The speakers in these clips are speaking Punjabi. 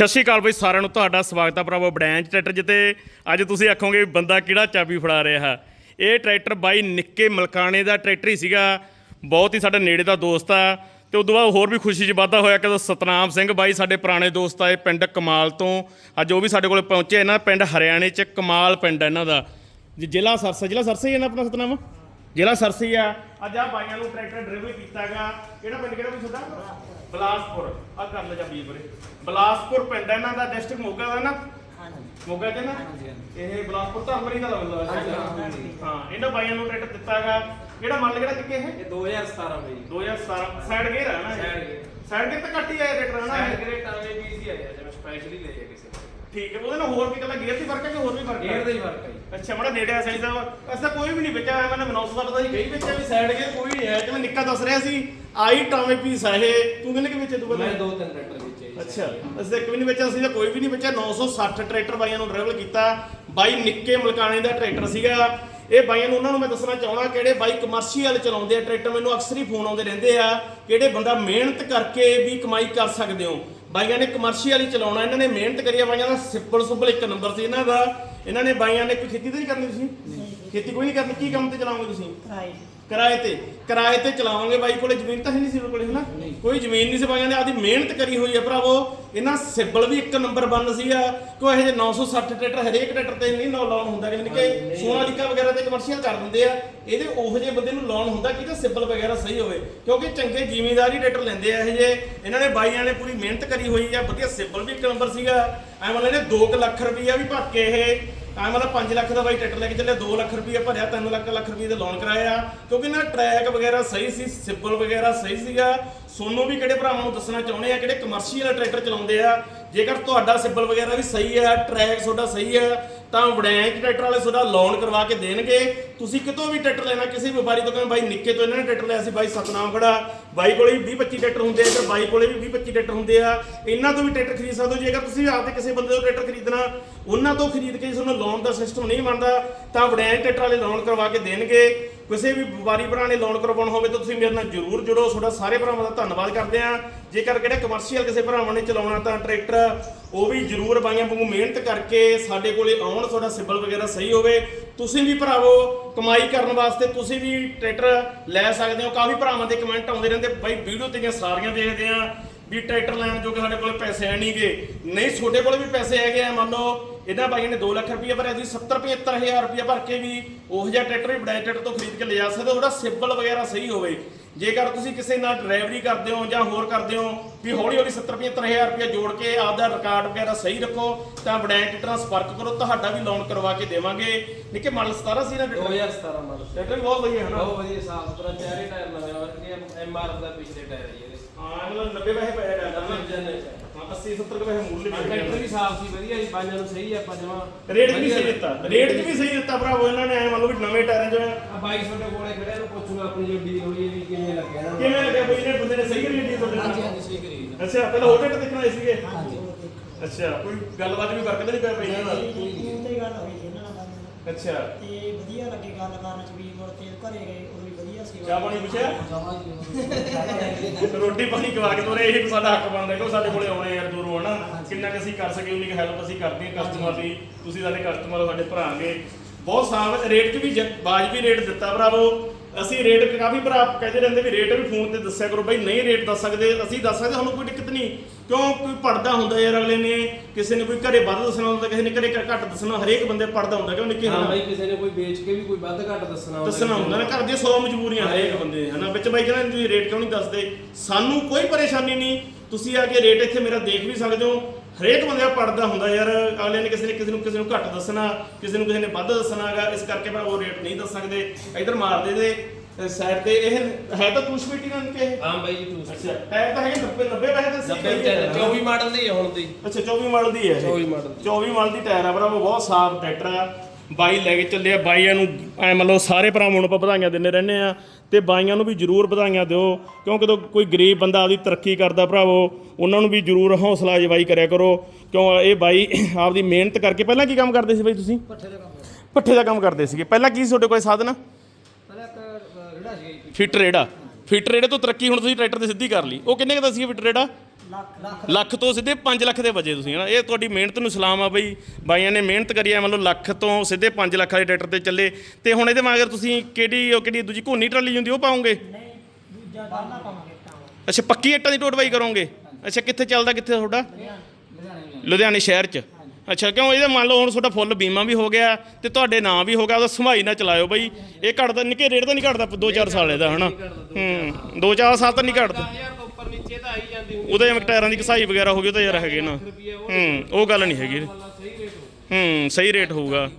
ਸਤਿ ਸ਼੍ਰੀ ਅਕਾਲ ਬਈ ਸਾਰਿਆਂ ਨੂੰ, ਤੁਹਾਡਾ ਸਵਾਗਤ ਹੈ ਭਰਾਵੋ ਬੜੈਂਚ ਟਰੈਕਟਰ ਜਿੱਤੇ। ਅੱਜ ਤੁਸੀਂ ਆਖੋਗੇ ਬੰਦਾ ਕਿਹੜਾ ਚਾਬੀ ਫੜਾ ਰਿਹਾ ਇਹ ਟਰੈਕਟਰ ਬਾਈ ਨਿੱਕੇ ਮਲਕਾਣੇ ਦਾ ਟਰੈਕਟਰ ਹੀ ਸੀਗਾ। ਬਹੁਤ ਹੀ ਸਾਡੇ ਨੇੜੇ ਦਾ ਦੋਸਤ ਆ। ਤੇ ਉਦੋਂ ਬਾਅਦ ਹੋਰ ਵੀ ਖੁਸ਼ੀ 'ਚ ਵਾਧਾ ਹੋਇਆ ਕਿ ਸਤਨਾਮ ਸਿੰਘ ਬਾਈ ਸਾਡੇ ਪੁਰਾਣੇ ਦੋਸਤ ਆਏ ਪਿੰਡ ਕਮਾਲ ਤੋਂ। ਅੱਜ ਉਹ ਵੀ ਸਾਡੇ ਕੋਲ ਪਹੁੰਚੇ ਇਹਨਾਂ ਪਿੰਡ ਹਰਿਆਣੇ 'ਚ ਕਮਾਲ ਪਿੰਡ ਇਹਨਾਂ ਦਾ। ਜੀ, ਜ਼ਿਲ੍ਹਾ ਸਰਸਾ ਜ਼ਿਲ੍ਹਾ ਸਰਸਾ ਹੀ ਹੈ ਆਪਣਾ ਸਤਨਾਮ? ਜ਼ਿਲ੍ਹਾ ਸਰਸੀ ਆ। ਅੱਜ ਆ ਬਾਈਆਂ ਨੂੰ ਟਰੈਕਟਰ ਡਰਾਈਵਰ ਕੀਤਾਗਾ। ਕਿਹੜਾ ਪਿੰਡ ਕਿਹੜਾ ਵੀ ਤੁਹਾਡਾ ਬਲਾਸਪੁਰ। ਆ ਕਰ ਲੈ ਜਾ ਵੀਰ। ਵੀਰੇ ਬਲਾਸਪੁਰ ਪਿੰਡ ਹੈ ਇਹਨਾਂ ਦਾ ਡਿਸਟ੍ਰਿਕਟ ਮੋਗਾ ਦਾ ਨਾ? ਮੋਗਾ ਤੇ ਨਾ? ਇਹ ਬਲਾਸਪੁਰ ਧਰਮਰੀ ਦਾ ਲੱਗਦਾ ਹਾਂ। ਇਹਨਾਂ ਬਾਈਆਂ ਨੂੰ ਟਰੈਕਟਰ ਦਿੱਤਾਗਾ। ਕਿਹੜਾ ਮੰਨ ਕਿਹੜਾ ਕਿੱਕੇ ਇਹ? ਇਹ 2017 ਵਿੱਚ 2017 ਸਾਈਡ ਗੇਅਰ ਹੈ ਨਾ Side gear। ਸਾਈਡ ਗੇਅਰ ਤਾਂ ਘੱਟ ਹੀ ਆਇਆ ਟਰੈਕਟਰ ਹੈ ਨਾ? ਸਾਈਡ ਇਹ? ਗ੍ਰੇਟ ਆਵੇ ਪੀਸੀ ਆਇਆ ਜਿਵੇਂ ਸਪੈਸ਼ਲੀ ਲੈ ਜਾ ਕਿਸੇ ਠੀਕ ਹੈ ਉਹਦੇ ਨਾਲ ਹੋਰ ਵੀ ਕੱਲਾ ਗੇਅਰ ਦੀ ਫ਼ਰਕ ਹੈ ਕਿ ਹੋਰ ਵੀ ਫ਼ਰਕ ਹੈ? ਗੇਅਰ ਦਾ ਹੀ ਫ਼ਰਕ ਹੈ। ਅੱਛਾ ਮੜਾ ਨੇੜੇ ਆ ਸਾਈਜ਼ ਦਾ ਅਸਾਂ ਕੋਈ ਵੀ ਨਹੀਂ ਵੇਚਿਆ ਹੋਇਆ ਮੈंने 900 ਦਾ ਹੀ ਗਈ ਵੇਚਿਆ ਵੀ ਸਾਈਡ ਗੇਅਰ ਕੋਈ ਨਹੀਂ ਹੈ। ਜਿਵੇਂ ਨਿੱਕਾ ਦੱਸ ਰਿਹਾ ਸੀ ਆਈ ਟਾਵੇਂ ਪੀਸ ਆ ਇਹ। ਤੂੰ ਕਿੰਨੇ ਕਿ ਵੇਚੇ ਤੂੰ? ਮੈਂ ਦੋ ਤਿੰਨ ਟਰੈਕਟਰ ਵਿੱਚ ਹੈ ਅੱਛਾ ਅਸੀਂ ਇੱਕ ਵੀ ਨਹੀਂ ਵੇਚਿਆ ਅਸੀਂ ਤਾਂ ਕੋਈ ਵੀ ਨਹੀਂ ਵੇਚਿਆ। 960 ਟਰੈਕਟਰ ਬਾਈਆਂ ਨੂੰ ਡਰਾਈਵਲ ਕੀਤਾ। ਬਾਈ ਨਿੱਕੇ ਮਲਕਾਣੇ ਦਾ ਟਰੈਕਟਰ ਸੀਗਾ। ਇਹ ਬਾਈਆਂ ਨੂੰ ਉਹਨਾਂ ਨੂੰ ਮੈਂ ਦੱਸਣਾ ਚਾਹਣਾ ਕਿਹੜੇ ਬਾਈ ਕਮਰਸ਼ੀਅਲ ਚਲਾਉਂਦੇ ਆ ਟਰੈਕਟਰ ਮੈਨੂੰ ਅਕਸਰ ਹੀ ਫੋਨ ਆਉਂਦੇ ਰਹਿੰਦੇ ਆ ਕਿਹੜੇ ਬੰਦਾ ਮਿਹਨਤ ਕਰਕੇ ਵੀ ਕਮਾਈ ਕਰ ਸਕਦੇ ਹੋ। ਬਾਈਆਂ ਨੇ ਕਮਰਸ਼ੀਅਲ ਹੀ ਚਲਾਉਣਾ ਇਹਨਾਂ ਨੇ ਮਿਹਨਤ ਕਰੀ ਆ ਬਾਈਆਂ ਦਾ ਸਿੰਪਲ ਸਿੰਪਲ ਇੱਕ ਨੰਬਰ ਸੀ ਇਹਨਾਂ ਦਾ। ਇਹਨਾਂ ਨੇ ਬਾਈਆਂ ਨੇ ਕੋਈ ਖੇਤੀ ਤਾਂ ਨਹੀਂ ਕਰਨੀ ਤੁਸੀਂ? ਖੇਤੀ ਕੋਈ ਨਹੀਂ ਕਰਨੀ ਕੀ ਕੰਮ ਤੇ ਚਲਾਓਗੇ ਤੁਸੀਂ? ਕਿਰਾਏ ਤੇ ਕਿਰਾਏ ਤੇ ਚਲਾਵਾਂਗੇ ਬਾਈ ਕੋਲੇ ਜ਼ਮੀਨ ਤਾਂ ਹੈ ਨਹੀਂ ਸੀ ਕੋਲੇ ਹਨਾ ਕੋਈ ਜ਼ਮੀਨ ਨਹੀਂ ਸੀ ਬਾਈਆਂ ਨੇ ਆਦੀ ਮਿਹਨਤ ਕਰੀ ਹੋਈ ਹੈ ਭਰਾਵੋ। ਇਹਨਾਂ ਸਿਬਲ ਵੀ ਇੱਕ ਨੰਬਰ ਬੰਨ ਸੀਗਾ। ਕੋਈ ਇਹ ਜੇ 960 ਟਰੈਕਟਰ ਹਰੇਕ ਟਰੈਕਟਰ ਤੇ ਨਹੀਂ ਨਾ ਲੋਨ ਹੁੰਦਾ ਜਿਵੇਂ ਕਿ ਸੋਨਾਲੀਕਾ ਵਗੈਰਾ ਤੇ ਕਮਰਸ਼ੀਅਲ ਕਰ ਦਿੰਦੇ ਆ। ਇਹਦੇ ਉਹੋ ਜਿਹੇ ਬੰਦੇ ਨੂੰ ਲੋਨ ਹੁੰਦਾ ਕਿਤੇ ਸਿਬਲ ਵਗੈਰਾ ਸਹੀ ਹੋਵੇ। ਕਿਉਂਕਿ ਚੰਗੇ ਜ਼ਿਮੀਂਦਾਰ ਟਰੈਕਟਰ ਲੈਂਦੇ ਆ ਇਹ ਜੇ ਇਹਨਾਂ ਨੇ ਬਾਈਆਂ ਨੇ ਪੂਰੀ ਮਿਹਨਤ ਕਰੀ ਹੋਈ ਆ ਵਧੀਆ ਸਿਬਲ ਵੀ ਇੱਕ ਨੰਬਰ ਸੀਗਾ। ਐ ਮਤਲਬ ਇਹਨੇ 2 ਲੱਖ ਰੁਪਈਆ ਵੀ ਭਰ ਕੇ ਇਹ ਐ ਮਤਲਬ 5 ਲੱਖ ਦਾ ਬਾਈ ਟਰੈਕਟਰ ਲੈ ਕੇ ਚੱਲੇ 2 ਲੱਖ ਰੁਪਈਆ ਭਰਿਆ 3 ਲੱਖ ਲੱਖ ਰੁਪਈਏ ਦੇ ਲੋਨ ਕਰਾਇਆ ਕਿਉਂਕਿ ਨਾ ਟਰੈਕ ਵਗੈਰਾ ਸਹੀ ਸੀ ਸਿਬਲ ਵਗੈਰਾ ਸਹੀ ਸੀਗਾ। ਸੋਨੂੰ ਵੀ ਕਿਹੜੇ ਭਰਾਵਾਂ ਨੂੰ ਦੱਸਣਾ ਚਾਹੁੰਦੇ ਆ, ਕਿਹੜੇ ਕਮਰਸ਼ੀਅਲ ਟਰੈਕਟਰ ਚਲਾਉਂਦੇ ਆ। ਜੇਕਰ ਤੁਹਾਡਾ ਸਿਬਲ ਵਗੈਰਾ ਵੀ ਸਹੀ ਹੈ ਟਰੈਕ ਤੁਹਾਡਾ ਸਹੀ ਹੈ ਤਾਂ ਵੜੈਂਚ ਟਰੈਕਟਰ ਵਾਲੇ ਤੁਹਾਡਾ ਲੋਨ ਕਰਵਾ ਕੇ ਦੇਣਗੇ। ਤੁਸੀਂ ਕਿਤੋਂ ਵੀ ਟਰੈਕਟਰ ਲੈਣਾ, ਕਿਸੇ ਵਪਾਰੀ ਤੋਂ ਕਹਿੰਦੇ ਬਾਈ ਨਿੱਕੇ ਤੋਂ ਇਹਨਾਂ ਨੇ ਟਰੈਕਟਰ ਲਿਆ ਸੀ ਬਾਈ ਸਤਨਾਮ ਖੜਾ। ਬਾਈ ਕੋਲੇ ਵੀ 20 25 ਟਰੈਕਟਰ ਹੁੰਦੇ ਆ ਤੇ ਬਾਈ ਕੋਲੇ ਵੀ 20 25 ਟਰੈਕਟਰ ਹੁੰਦੇ ਆ। ਇਹਨਾਂ ਤੋਂ ਵੀ ਟਰੈਕਟਰ ਖਰੀਦ ਸਕਦੇ ਹੋ ਜੇਕਰ ਤੁਸੀਂ ਆਪਦੇ ਕਿਸੇ ਬੰਦੇ ਤੋਂ ਟਰੈਕਟਰ ਖਰੀਦਣਾ, ਉਹਨਾਂ ਤੋਂ ਖਰੀਦ ਕੇ ਤੁਹਾਨੂੰ ਲੋਨ ਦਾ ਸਿਸਟਮ ਨਹੀਂ ਬਣਦਾ, ਤਾਂ ਵੜੈਂਚ ਟਰੈਕਟਰ ਵਾਲੇ ਲੋਨ ਕਰਵਾ ਕੇ ਦੇਣਗੇ। ਕਿਸੇ ਵੀ ਵਪਾਰੀ ਭਰਾ ਨੇ ਲੋਨ ਕਰਵਾਉਣਾ ਹੋਵੇ ਤਾਂ ਤੁਸੀਂ ਮੇਰੇ ਨਾਲ ਜਰੂਰ ਜੁੜੋ। ਤੁਹਾਡਾ ਸਾਰੇ ਭਰਾਵਾਂ ਦਾ ਧੰਨਵਾਦ ਕਰਦੇ ਆ ਜੇਕਰ ਕਿਹੜੇ ਕਮਰਸ਼ੀਅਲ ਕਿਸੇ ਭਰਾਵਾਂ ਨੇ ਚਲਾਉਣਾ ਤਾਂ ਟਰੈਕਟਰ, ਉਹ ਵੀ ਜਰੂਰ ਬਾਈਆਂ ਵਾਂਗੂ ਮਿਹਨਤ ਕਰਕੇ ਸਾਡੇ ਕੋਲੇ ਆਉਣ, ਤੁਹਾਡਾ ਸਿਬਲ ਵਗੈਰਾ ਸਹੀ ਹੋਵੇ। ਤੁਸੀਂ ਵੀ ਭਰਾਵੋ, ਕਮਾਈ ਕਰਨ ਵਾਸਤੇ ਤੁਸੀਂ ਵੀ ਟਰੈਕਟਰ ਲੈ ਸਕਦੇ ਹੋ। ਕਾਫੀ ਭਰਾਵਾਂ ਦੇ ਕਮੈਂਟ ਆਉਂਦੇ ਰਹਿੰਦੇ। ਬਾਈ, ਵੀਡੀਓ ਤੇਰੀਆਂ ਸਾਰੀਆਂ ਦੇਖਦੇ ਆ ਵੀ ਟਰੈਕਟਰ ਲੈਣ ਜੋਗੇ ਸਾਡੇ ਕੋਲ ਪੈਸੇ ਹੈ ਨਹੀਂਗੇ। ਨਹੀਂ ਤੁਹਾਡੇ ਕੋਲ ਵੀ ਪੈਸੇ ਹੈਗੇ ਆ ਮੰਨ ਲਓ ਇਹਨਾਂ ਬਾਈਆਂ ਨੇ 2 ਲੱਖ ਰੁਪਏ ਭਰਿਆ ਤੁਸੀਂ 70 75000 ਰੁਪਏ ਭਰ ਕੇ ਵੀ ਉਹ ਜਿਹਾ ਟਰੈਕਟਰ ਵੀ ਬੜਾਈ ਟਰੈਕਟਰ ਤੋਂ ਖਰੀਦ ਕੇ ਲਿਜਾ ਸਕਦੇ ਹੋ ਉਹਦਾ ਸਿਬਲ ਵਗੈਰਾ ਸਹੀ ਹੋਵੇ। ਜੇਕਰ ਤੁਸੀਂ ਕਿਸੇ ਨਾਲ ਡਰਾਈਵਰੀ ਕਰਦੇ ਹੋ ਜਾਂ ਹੋਰ ਕਰਦੇ ਹੋ ਵੀ ਹੌਲੀ ਹੌਲੀ 70 75000 ਰੁਪਏ ਜੋੜ ਕੇ ਆਪਦਾ ਰਿਕਾਰਡ ਵਗੈਰਾ ਸਹੀ ਰੱਖੋ ਤਾਂ ਨਾਲ ਸੰਪਰਕ ਕਰੋ ਤੁਹਾਡਾ ਵੀ ਲੋਨ ਕਰਵਾ ਕੇ ਦੇਵਾਂਗੇ। ਨਿੱਕੇ ਮਾਡਲ 17 ਸੀ ਨਾ ਟਰੈਕਟਰ? 2017 ਮਾਡਲ। ਟਰੈਕਟਰ ਵੀ ਬਹੁਤ ਵਧੀਆ ਹੈ ਨਾ? ਬਹੁਤ ਵਧੀਆ ਸਾਫ਼ ਸੁਥਰਾ ਚਾਰੇ ਟਾਇਰ ਨਵੇਂ ਔਰ ਇਹ ਐਮਆਰਐਫ ਦਾ ਪਿਛਲੇ ਟਾਇਰ ਹੈ ਜੀ ਹਾਂ ਮਤਲਬ 90 ਪੈਸੇ ਟਰੈਕਟਰ ਨਵੇਂ ਨਾ। ਜਨ ਹੈ ਹਾਂ 80 70 ਰੁਪਏ ਮੁੱਲ ਵੀ ਟਰੈਕਟਰ ਵੀ ਸਾਫ਼ ਸੀ ਵਧੀਆ ਜੀ ਬਾਈਆਂ ਨੂੰ ਸਹੀ ਹੈ ਪੰਜਵਾਂ ਰੇਟ ਵੀ ਸਹੀ ਦਿੱਤਾ ਰੇਟ ਵੀ ਸਹੀ ਦਿੱਤਾ ਭਰਾਵੋ ਇਹਨਾਂ ਨੇ ਐ ਮੰਨ ਲਓ ਵੀ ਨਵੇਂ ਟਾਇਰਾਂ ਜਿਵੇਂ ਆ ਬਾਈ ਤੁਹਾਡੇ ਕੋਲੇ ਖੜੇ ਨੂੰ ਪੁੱਛੂਗਾ ਆਪਣੀ ਜੋ ਡੀਲ ਹੋਈ ਹੈ ਵੀ ਕਿਵੇਂ ਲੱਗਿਆ ਨਾ ਕਿਵੇਂ ਲੱਗਿਆ ਬਈ ਇਹਨੇ ਬੰਦੇ ਨੇ ਸਹੀ ਰੇਟ ਦੀ ਤੁਹਾਡੇ ਹਾਂਜੀ ਹਾਂਜੀ ਸਹੀ ਕਰੀ ਅੱਛਾ ਪਹਿਲਾਂ ਹੋਰ ਰੇਟ ਦੇਖਣ ਸੀਗੇ? ਹਾਂਜੀ। ਅੱਛਾ ਕੋਈ ਗੱਲਬਾਤ ਵੀ ਕਰਕੇ ਤਾਂ ਨਹੀਂ ਪਿਆ ਪਈ? ਇਹਨਾਂ ਨਾਲ ਤੇ ਗੱਲ ਹੋਈ ਇਹਨਾਂ ਨਾਲ। ਅੱਛਾ। ਤੇ ਵਧੀਆ ਲੱਗੇ ਗੱਲ ਕਰਨ ਚ ਵੀ ਮੁੜ ਕੇ ਘਰੇ ਗਏ ਚਾਹ ਪਾਣੀ ਪੁੱਛਿਆ? ਰੋਟੀ ਪਾਣੀ ਖਵਾ ਕੇ ਤੋਰੇ, ਇਹ ਸਾਡਾ ਹੱਕ ਬਣਦਾ ਕਿ ਉਹ ਸਾਡੇ ਕੋਲੇ ਆਉਣੇ ਯਾਰ ਦੂਰੋਂ, ਹਨਾ? ਕਿੰਨਾ ਕਿ ਅਸੀਂ ਕਰ ਸਕੇ ਉਨੀ ਹੈਲਪ ਅਸੀਂ ਕਰਦੇ ਹਾਂ ਕਸਟਮਰ ਦੀ। ਤੁਸੀਂ ਸਾਡੇ ਕਸਟਮਰ ਹੋ, ਸਾਡੇ ਭਰਾਂਗੇ ਬਹੁਤ ਸਾਫ਼ ਰੇਟ 'ਚ ਵੀ ਜ- ਵਾਜਬੀ ਰੇਟ ਦਿੱਤਾ, ਭਰਾਵੋ। ਅਸੀਂ ਰੇਟ ਕਾਫੀ ਭਰਾ ਕਹਿੰਦੇ ਰਹਿੰਦੇ ਵੀ ਰੇਟ ਵੀ ਫੋਨ ਤੇ ਦੱਸਿਆ ਕਰੋ ਬਈ ਨਹੀਂ ਰੇਟ ਦੱਸ ਸਕਦੇ ਅਸੀਂ ਦੱਸ ਸਕਦੇ ਸਾਨੂੰ ਕੋਈ ਦਿੱਕਤ ਨਹੀਂ। ਕਿਉਂ? ਕੋਈ ਪੜਦਾ ਹੁੰਦਾ ਯਾਰ ਅਗਲੇ ਨੇ ਕਿਸੇ ਨੇ ਕੋਈ ਘਰੇ ਵੱਧ ਦੱਸਣਾ ਹੁੰਦਾ ਕਿਸੇ ਨੇ ਘਰੇ ਘੱਟ ਦੱਸਣਾ ਹਰੇਕ ਬੰਦੇ ਪੜਦਾ ਹੁੰਦਾ ਕਿਉਂ ਨਿੱਕੇ ਹਾਂ ਬਾਈ ਕਿਸੇ ਨੇ ਕੋਈ ਵੇਚ ਕੇ ਵੀ ਕੋਈ ਵੱਧ ਘੱਟ ਦੱਸਣਾ ਹੁੰਦਾ ਦੱਸਣਾ ਹੁੰਦਾ ਨਾ ਘਰ ਦੀਆਂ 100 ਮਜਬੂਰੀਆਂ ਹਰੇਕ ਬੰਦੇ ਦੇ, ਹਨਾ? ਵਿੱਚ ਬਾਈ ਕਹਿੰਦਾ ਤੁਸੀਂ ਰੇਟ ਕਿਉਂ ਨਹੀਂ ਦੱਸਦੇ? ਸਾਨੂੰ ਕੋਈ ਪਰੇਸ਼ਾਨੀ ਨਹੀਂ। ਤੁਸੀਂ ਆ ਕੇ ਰੇਟ ਇੱਥੇ ਮੇਰਾ ਦੇਖ ਵੀ ਸਕਦੇ ਹੋ। ਹਰੇਕ ਬੰਦੇ ਪੜਦਾ ਹੁੰਦਾ ਯਾਰ ਅਗਲੇ ਨੇ ਕਿਸੇ ਨੇ ਕਿਸੇ ਨੂੰ ਕਿਸੇ ਨੂੰ ਘੱਟ ਦੱਸਣਾ ਕਿਸੇ ਨੂੰ ਕਿਸੇ ਨੇ ਵੱਧ ਦੱਸਣਾ ਹੈਗਾ ਇਸ ਕਰਕੇ ਮੈਂ ਉਹ ਰੇਟ ਨਹੀਂ ਦੱਸ ਸਕਦੇ। ਇਧਰ ਮਾਰਦੇ ਦੇ ਸਾਈਡ ਤੇ ਇਹ ਹੈ ਤਾਂ ਟੂ ਸਪੀਟੀ ਨਾਲ ਕਿ? ਹਾਂ ਬਾਈ ਜੀ ਤੂੰ ਅੱਛਾ ਟਾਇਰ ਤਾਂ ਹੈਗੇ 90 90 ਪੈਸੇ ਤਾਂ ਸਹੀ 90 ਕਹੀ ਹੈ। 24 ਮਾਡਲ ਦੀ ਹੈ ਹੁਣ ਦੀ। ਅੱਛਾ 24 ਮਾਡਲ ਦੀ ਹੈ ਇਹ। 24 ਮਾਡਲ 24 ਮਾਡਲ ਦੀ ਟਾਇਰ ਆ ਭਰਾਵੋ ਬਹੁਤ ਸਾਫ਼ ਟਰੈਕਟਰ ਆ। ਬਾਈ ਲੈ ਕੇ ਚੱਲੇ ਆ ਬਾਈਆਂ ਨੂੰ ਐ ਮੰਨ ਲਓ ਸਾਰੇ ਭਰਾਵਾਂ ਨੂੰ ਆਪਾਂ ਵਧਾਈਆਂ ਦਿੰਦੇ ਰਹਿੰਦੇ ਆ ਤੇ ਬਾਈਆਂ ਨੂੰ ਵੀ ਜਰੂਰ ਵਧਾਈਆਂ ਦਿਓ ਕਿਉਂਕਿ ਜਦੋਂ ਕੋਈ ਗਰੀਬ ਬੰਦਾ ਆਪਦੀ ਤਰੱਕੀ ਕਰਦਾ ਭਰਾਵੋ ਉਹਨਾਂ ਨੂੰ ਵੀ ਜਰੂਰ ਹੌਸਲਾ ਅਜਵਾਈ ਕਰਿਆ ਕਰੋ ਕਿਉਂ ਇਹ ਬਾਈ ਆਪਦੀ ਮਿਹਨਤ ਕਰਕੇ ਪਹਿਲਾਂ ਕੀ ਕੰਮ ਕਰਦੇ ਸੀ ਬਾਈ ਤੁਸੀਂ? ਪੱਠੇ ਦਾ ਕੰਮ ਹੈ ਪੱਠੇ ਦਾ ਕੰਮ ਕਰਦੇ ਸੀਗੇ। ਪਹਿਲਾਂ ਕੀ ਸੀ ਤੁਹਾਡੇ ਕੋਲ ਸਾਧਨ? ਪਹਿਲਾਂ ਇੱਕ ਰੇੜਾ ਸੀ ਫਿੱਟ ਰੇੜਾ। ਫਿੱਟ ਰੇੜੇ ਤੋਂ ਤਰੱਕੀ ਹੁਣ ਤੁਸੀਂ ਟਰੈਕਟਰ ਤੇ ਸਿੱਧੀ ਕਰ ਲਈ। ਉਹ ਕਿੰਨੇ ਕੁ ਦਾ ਸੀ ਫਿੱਟ ਰੇੜਾ? ਲੱਖ ਲੱਖ ਤੋਂ ਸਿੱਧੇ 5 ਲੱਖ ਦੇ ਵਜੇ ਤੁਸੀਂ ਹਨਾ? ਇਹ ਤੁਹਾਡੀ ਮਿਹਨਤ ਨੂੰ ਸਲਾਮ ਆ ਬਈ। ਬਾਈਆਂ ਨੇ ਮਿਹਨਤ ਕਰੀ ਆ ਮਤਲਬ ਲੱਖ ਤੋਂ ਸਿੱਧੇ 5 ਲੱਖ ਵਾਲੇ ਟਰੈਕਟਰ ਤੇ ਚੱਲੇ। ਤੇ ਹੁਣ ਇਹਦੇ ਮਗਰ ਤੁਸੀਂ ਕਿਹੜੀ ਉਹ ਕਿਹੜੀ ਦੂਜੀ ਘੋਨੀ ਟਰਾਲੀ ਹੁੰਦੀ ਉਹ ਪਾਉਂਗੇ ਨਹੀਂ ਦੂਜਾ ਬਾਲਾ ਪਾਵਾਂਗੇ ਤਾਂ ਅੱਛਾ ਪੱਕੀ ਇੱਟਾਂ ਦੀ ਟੋਟਵਾਈ ਕਰੋਗੇ? ਅੱਛਾ ਕਿੱਥੇ ਚੱਲਦਾ ਕਿੱਥੇ ਤੁਹਾਡਾ? ਲੁਧਿਆਣੇ ਸ਼ਹਿਰ 'ਚ। ਅੱਛਾ ਕਿਉਂ? ਇਹਦਾ ਮੰਨ ਲਓ ਹੁਣ ਤੁਹਾਡਾ ਫੁੱਲ ਬੀਮਾ ਵੀ ਹੋ ਗਿਆ ਤੇ ਤੁਹਾਡੇ ਨਾਂ ਵੀ ਹੋ ਗਿਆ ਉਹਦਾ ਸੰਭਾਈ ਨਾ ਚਲਾਇਓ ਬਈ। ਇਹ ਘਟਦਾ ਨਿੱਕੇ ਰੇਟ ਤਾਂ ਨਹੀਂ ਘਟਦਾ 2-4 ਸਾਲ ਇਹਦਾ ਹਨਾ? ਹੂੰ 2-4 ਸਾਲ ਤਾਂ ਨਹੀਂ ਘਟਦਾ। 10000 ਜਾਂਦੀ ਹੁੰਦੀ ਉਹਦੇ ਜਿਵੇਂ ਟਾਇਰਾਂ ਦੀ ਘਸਾਈ ਵਗੈਰਾ ਹੋ ਗਈ, ਉਹ ਤਾਂ ਯਾਰ ਹੈਗੇ ਨਾ। ਹੂੰ, ਉਹ ਗੱਲ ਨਹੀਂ ਹੈਗੀ। ਹੂੰ, ਸਹੀ ਰੇਟ ਹੋਊਗਾ।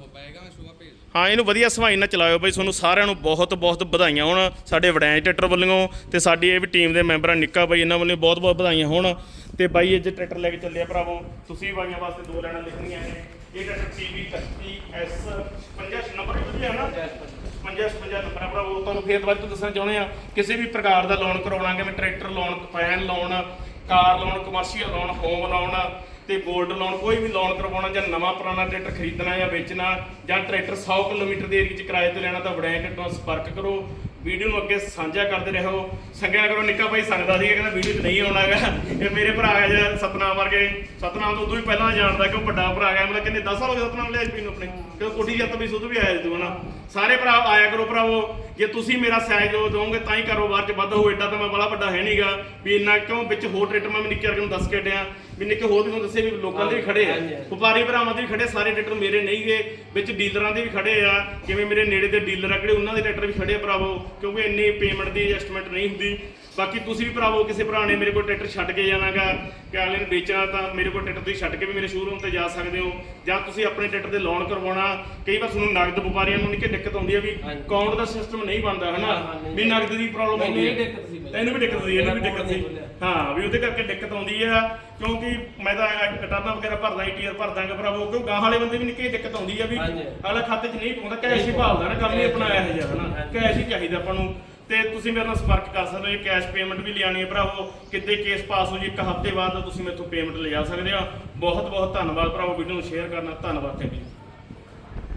ਹਾਂ, ਇਹਨੂੰ ਵਧੀਆ ਸਮਾਈ ਨਾਲ ਚਲਾਇਓ ਬਈ, ਤੁਹਾਨੂੰ ਸਾਰਿਆਂ ਨੂੰ ਬਹੁਤ ਬਹੁਤ ਵਧਾਈਆਂ ਹੋਣ। ਸਾਡੇ ਵੜੈਂਜ ਟਰੈਕਟਰ ਵੱਲੋਂ ਤੇ ਸਾਡੀ ਇਹ ਵੀ ਟੀਮ ਦੇ ਮੈਂਬਰਾਂ ਨਿੱਕਾ ਬਾਈ, ਇਹਨਾਂ ਵੱਲੋਂ ਬਹੁਤ ਬਹੁਤ ਵਧਾਈਆਂ ਹੋਣ। ਤੇ ਬਾਈ ਅੱਜ ਟਰੈਕਟਰ ਲੈ ਕੇ ਚੱਲਿਆ ਭਰਾਵੋ, ਤੁਸੀਂ ਬਾਈਆਂ ਵਾਸਤੇ ਦੋ ਲੈਣਾ ਲਿਖਣੀਆਂ ਨੇ। ਇਹ ਟਰੈਕਟਰ ਟੀਵੀ 30 ਐਸ 50 ਨੰਬਰ ਵਧੀਆ ਹੈ ਨਾ? 50 50 ਨੰਬਰ ਆ। ਭਰਾਵੋ ਤੁਹਾਨੂੰ ਫੇਰ ਦੁਬਾਰਾ ਤੋਂ ਦੱਸਣਾ ਚਾਹੁੰਦੇ ਆ, ਕਿਸੇ ਵੀ ਪ੍ਰਕਾਰ ਦਾ ਲੋਨ ਕਰਾਉਣਾ ਕਿਵੇਂ tractor loan ਕਪੈਨ loan car loan commercial loan home loan ਤੇ 골ਡ ਲੋਨ ਕੋਈ ਵੀ ਲੋਨ ਕਰਵਾਉਣਾ ਜਾਂ ਨਵਾਂ ਪੁਰਾਣਾ ਟਰੈਕਟਰ ਖਰੀਦਣਾ ਜਾਂ ਵੇਚਣਾ ਜਾਂ ਟਰੈਕਟਰ 100 ਕਿਲੋਮੀਟਰ ਦੇ ਏਰੀਆ 'ਚ ਕਿਰਾਏ ਤੇ ਲੈਣਾ ਤਾਂ ਵੜਿਆ ਟਰੈਕਟਰ ਸੰਪਰਕ ਕਰੋ। ਵੀਡੀਓ ਨੂੰ ਅੱਗੇ ਸਾਂਝਾ ਕਰਦੇ ਰਹੋ। ਸੰਗਿਆ ਕਰੋ ਨਿੱਕਾ ਭਾਈ ਸੰਗਦਾ ਸੀ ਕਹਿੰਦਾ ਵੀਡੀਓ 'ਚ ਨਹੀਂ ਆਉਣਾਗਾ ਇਹ ਮੇਰੇ ਭਰਾ ਹੈ ਜਿਹੜਾ ਸਤਨਾਮ ਵਰਗੇ। ਸਤਨਾਮ ਤੋਂ ਉਦੋਂ ਵੀ ਪਹਿਲਾਂ ਜਾਣਦਾ ਕਿ ਉਹ ਵੱਡਾ ਭਰਾ ਹੈ ਮਤਲਬ ਕਿੰਨੇ 10 ਸਾਲ ਹੋ ਗਏ ਸਤਨਾਮ ਲਿਆ ਪੀਣ ਨੂੰ ਆਪਣੇ। ਕਿ ਕੋਠੀ ਜੱਤ ਵੀ ਸੁਧ ਵੀ ਆਇਆ ਤੂੰ ਹਨਾ। ਸਾਰੇ ਭਰਾ ਆਇਆ ਕਰੋ ਭਰਾਵੋ। ਜੇ ਤੁਸੀਂ ਮੇਰਾ ਸਹਿਯੋਗ ਦੋਗੇ ਤਾਂ ਹੀ ਕਾਰੋਬਾਰ 'ਚ ਵੱਧ ਹੋਊ ਏਡਾ ਤਾਂ ਮੈਂ ਬੜਾ ਵੱਡਾ ਹੈ ਨਹੀਂਗਾ ਵੀ ਇੰਨਾ ਕਿਉਂ ਵਿੱਚ ਹੋਰ ਟਰੈਕਟਰ ਮੈਂ ਨਿੱਕੇ ਵਰਗੇ ਨੂੰ ਦੱਸ ਕੇ ਡਿਆ ਵੀ ਨਿੱਕੇ ਹੋਰ ਵੀ ਤੁਹਾਨੂੰ ਦੱਸੇ ਵੀ ਲੋਕਾਂ ਦੇ ਵੀ ਖੜੇ ਆ। ਵਪਾਰੀ ਭਰਾਵਾਂ ਦੇ ਵੀ ਖੜੇ ਸਾਰੇ ਟਰੈਕਟਰ ਮੇਰੇ ਨਹੀਂ ਗਏ ਵਿੱਚ ਡੀਲਰਾਂ ਦੇ ਵੀ ਖੜੇ ਆ। ਜਿਵੇਂ ਮੇਰੇ ਨੇੜੇ ਦੇ ਡੀਲਰ ਆ ਕਿਹੜੇ ਉਹਨਾਂ ਦੇ ਟਰੈਕਟਰ ਵੀ ਖੜੇ ਆ ਭਰਾਵੋ। ਕਿਉਂਕਿ ਇੰਨੀ ਪੇਮੈਂਟ ਦੀ ਐਡਜਸਟਮੈਂਟ ਨਹੀਂ ਹੁੰਦੀ ਬਾਕੀ ਤੁਸੀਂ ਵੀ ਭਰਾਵੋ ਕਿਸੇ ਭਰਾ ਨੇ ਮੇਰੇ ਕੋਲ ਟਰੈਕਟਰ ਛੱਡ ਕੇ ਜਾਣਾਗਾ ਕਿ ਅਗਲੇ ਨੂੰ ਵੇਚਣਾ ਤਾਂ ਮੇਰੇ ਕੋਲ ਟਰੈਕਟਰ ਤੁਸੀਂ ਛੱਡ ਕੇ ਵੀ ਮੇਰੇ ਸ਼ੋਰੂਮ ਤੇ ਜਾ ਸਕਦੇ ਹੋ ਜਾਂ ਤੁਸੀਂ ਆਪਣੇ ਟਰੈਕਟਰ ਦੇ ਲੋਨ ਕਰਵਾਉਣਾ ਕਈ ਵਾਰ ਤੁਹਾਨੂੰ ਨਗਦ ਵਪਾਰੀਆਂ ਨੂੰ ਨਿੱਕੇ ਦਿੱਕਤ ਆਉਂਦੀ ਹੈ ਵੀ। ਅਕਾਊਂਟ ਦਾ ਸਿਸਟਮ ਨਹੀਂ ਬਣਦਾ ਹਨਾ ਹਾਂ, ਹਾਂ। ਵੀ ਨਗਦ ਦੀ ਪ੍ਰੋਬਲਮ ਆਉਂਦੀ ਹੈ। ਤੈਨੂੰ ਵੀ ਦਿੱਕਤ ਸੀ ਇਹਨੂੰ ਵੀ ਦਿੱਕਤ ਸੀ। ਹਾਂ ਵੀ ਉਹਦੇ ਕਰਕੇ ਦਿੱਕਤ ਆਉਂਦੀ ਆ ਕਿਉਂਕਿ ਮੈਂ ਤਾਂ ਰਿਟਰਨਾਂ ਵਗੈਰਾ ਭਰਦਾ ਈਟੀਆਰ ਭਰਦਾਗਾ ਭਰਾਵੋ ਕਿਉਂ ਗਾਂ ਵਾਲੇ ਬੰਦੇ ਵੀ ਨਿੱਕੇ ਦਿੱਕਤ ਆਉਂਦੀ ਆ ਵੀ ਹਾਂਜੀ। ਅਗਲਾ ਖਾਤੇ 'ਚ ਨਹੀਂ ਪਾਉਂਦਾ ਕੈਸ਼ ਹੀ ਭਾਲਦਾ ਨਾ ਕੰਮ ਹੀ ਜਿਹਾ ਹਨਾ? ਹਾਂਜੀ। ਕੈਸ਼ ਹੀ ਚਾਹੀਦਾ ਆਪਾਂ ਨੂੰ। ਤੇ ਤੁਸੀਂ ਮੇਰੇ ਨਾਲ ਸੰਪਰਕ ਕਰ ਸਕਦੇ ਹੋ ਜੇ ਕੈਸ਼ ਪੇਮੈਂਟ ਵੀ ਲਿਆਣੀ ਹੈ ਭਰਾਵੋ। ਕਿਤੇ ਕੇਸ ਪਾਸ ਹੋ ਜੇ ਇੱਕ ਹਫ਼ਤੇ ਬਾਅਦ ਤੁਸੀਂ ਮੇਥੋਂ ਪੇਮੈਂਟ ਲਿਜਾ ਸਕਦੇ ਹੋ ਬਹੁਤ ਬਹੁਤ ਧੰਨਵਾਦ ਭਰਾਵੋ ਵੀਡੀਓ ਨੂੰ ਸ਼ੇਅਰ ਕਰਨਾ ਧੰਨਵਾਦ ਥੈਂਕ ਯੂ